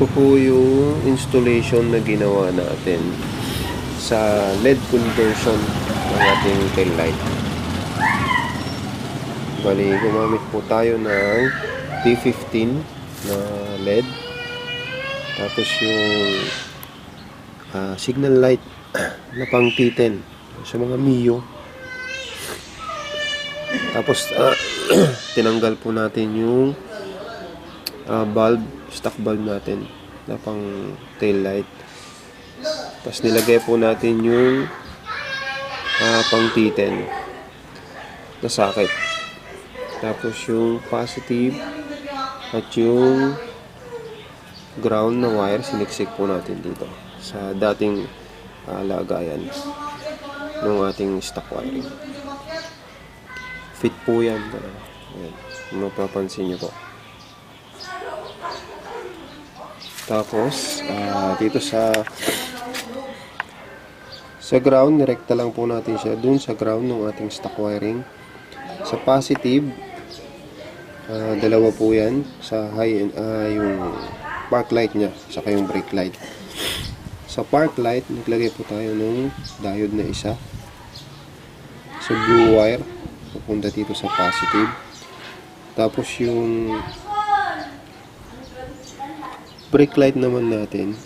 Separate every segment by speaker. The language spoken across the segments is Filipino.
Speaker 1: Ito po yung installation na ginawa natin sa LED conversion ng ating tail light. Bali, gumamit po tayo ng T15 na LED. Tapos yung ah, signal light na pang T10 sa mga Mio. Tapos ah, tinanggal po natin yung ah, bulb, stock bulb natin na pang tail light. Tapos nilagay po natin yung ah, pang T10 na socket. Tapos yung positive at yung ground na wire siniksik po natin dito sa dating ah, lagayan ng ating stock wiring. Fit po yan. Ayan. Kung mapapansin nyo po. Tapos, ah, dito sa sa ground, nirekta lang po natin siya dun sa ground ng ating stock wiring. Sa positive, ah, dalawa po yan. Sa high, ah, yung park light niya, saka yung brake light. Sa park light, naglagay po tayo ng diode na isa. Sa blue wire, pupunta dito sa positive. Tapos yung brake light naman natin,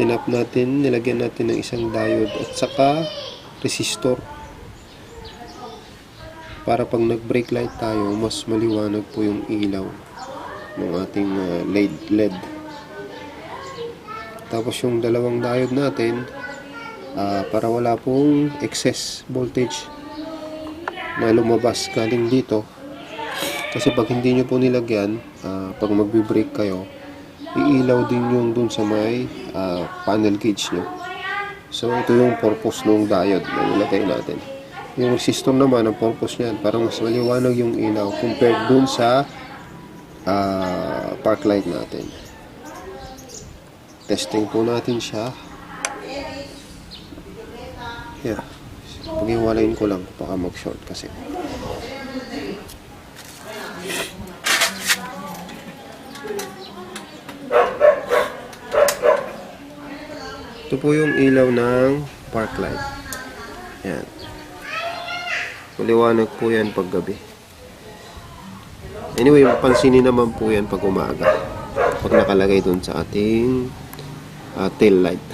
Speaker 1: tinap natin, nilagyan natin ng isang diode at saka resistor. Para pag nag-brake light tayo, mas maliwanag po yung ilaw ng ating uh, LED. Tapos yung dalawang diode natin, ah, para wala pong excess voltage na lumabas galing dito. Kasi pag hindi nyo po nilagyan, ah, pag magbe-brake kayo, iilaw din yung dun sa may ah, panel gauge nyo. So ito yung purpose ng diode na nilagay natin. Yung resistor naman, ang purpose niyan, parang mas maliwanag yung ilaw compared dun sa ah, park light natin. Testing po natin siya. Yeah. Pag-iwalayin ko lang, baka mag-short kasi. Ito po yung ilaw ng park light. Yan. Maliwanag po yan pag gabi. Anyway, pansinin naman po yan pag umaga. Pag nakalagay dun sa ating uh, tail light.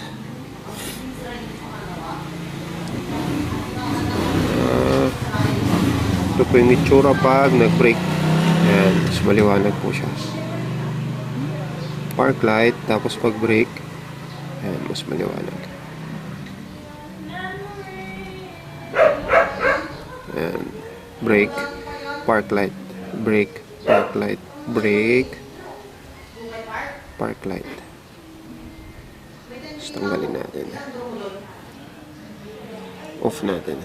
Speaker 1: Ah, ito po yung itsura pag nag-brake. Ayan, mas maliwanag po siya. Park light, tapos pag brake, ayan, mas maliwanag. Ayan, brake, park light, brake, park light, brake, park light. Tapos tanggalin natin. Off natin.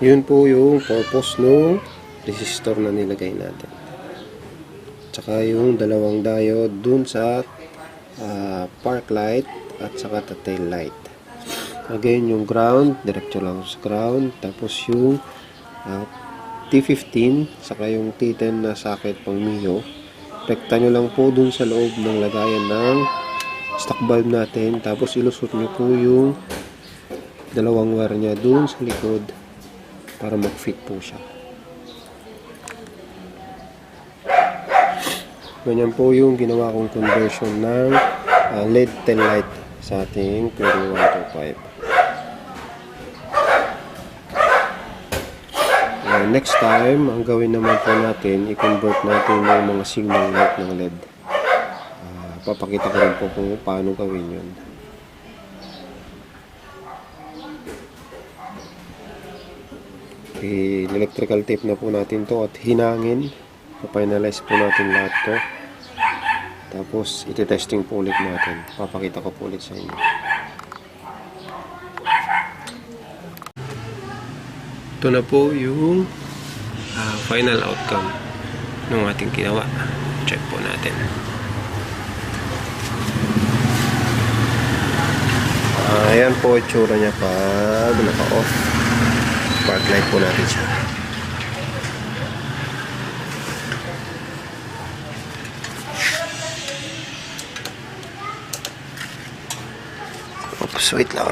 Speaker 1: Yun po yung purpose ng resistor na nilagay natin. Tsaka yung dalawang diode dun sa ah, park light at saka ta tail light. Again, yung ground, diretso lang sa ground. Tapos yung ah, T15, saka yung T10 na socket pang Mio. Rekta nyo lang po dun sa loob ng lagayan ng stock bulb natin. Tapos ilusot nyo po yung dalawang wire niya dun sa likod para mag-fit po siya. Ganyan po yung ginawa kong conversion ng ah, LED tail light sa ating 2125. Uh, next time, ang gawin naman po natin, i-convert natin yung mga signal light ng LED. Ah, papakita ko rin po kung paano gawin yun. I-electrical tape na po natin to at hinangin. Pa-finalize po natin lahat to. Tapos, iti-testing po ulit natin. Papakita ko po ulit sa inyo. Ito na po yung ah, final outcome ng ating ginawa. Check po natin. Ah, ayan po itsura niya pag naka-off. Park light po natin siya. Oops, wait lang.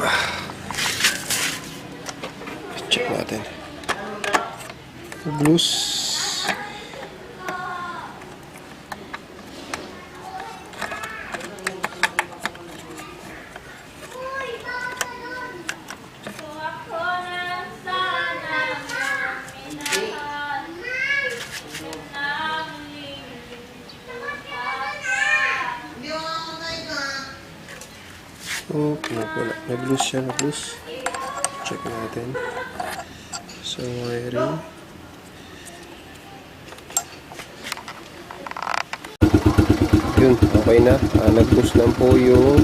Speaker 1: Check natin. Blues. Wala. Blues siya, blues. Check natin. So, wiring. Yun, okay na. Ah, Nag-boost lang po yung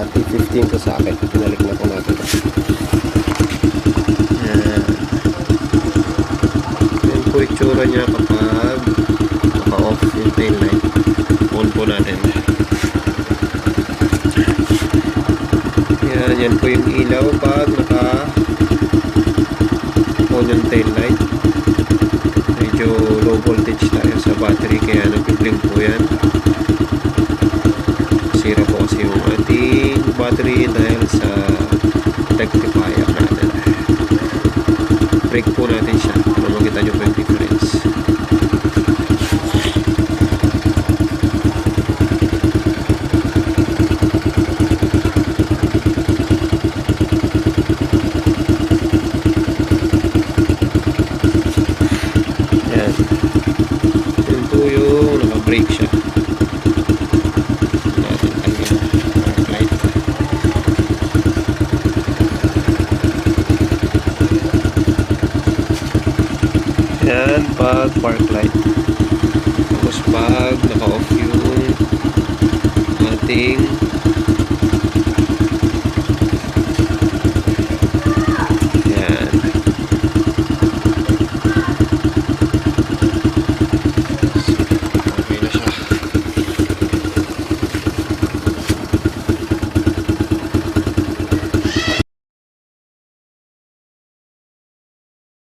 Speaker 1: ah, T15 ko sa akin. Pinalik na po natin. Yan. Yan po itsura niya kapag naka-off yung tail light. On po natin. Yan, po yung ilaw pag naka on yung tail light. Medyo low voltage tayo sa battery kaya nag-blink po yan. Sira po kasi yung ating battery dahil sa rectifier natin. Break po natin siya para makita nyo po yung difference. Yan. Yun po naka-brake siya. Yan, pag park light. Tapos pag naka-off yung ating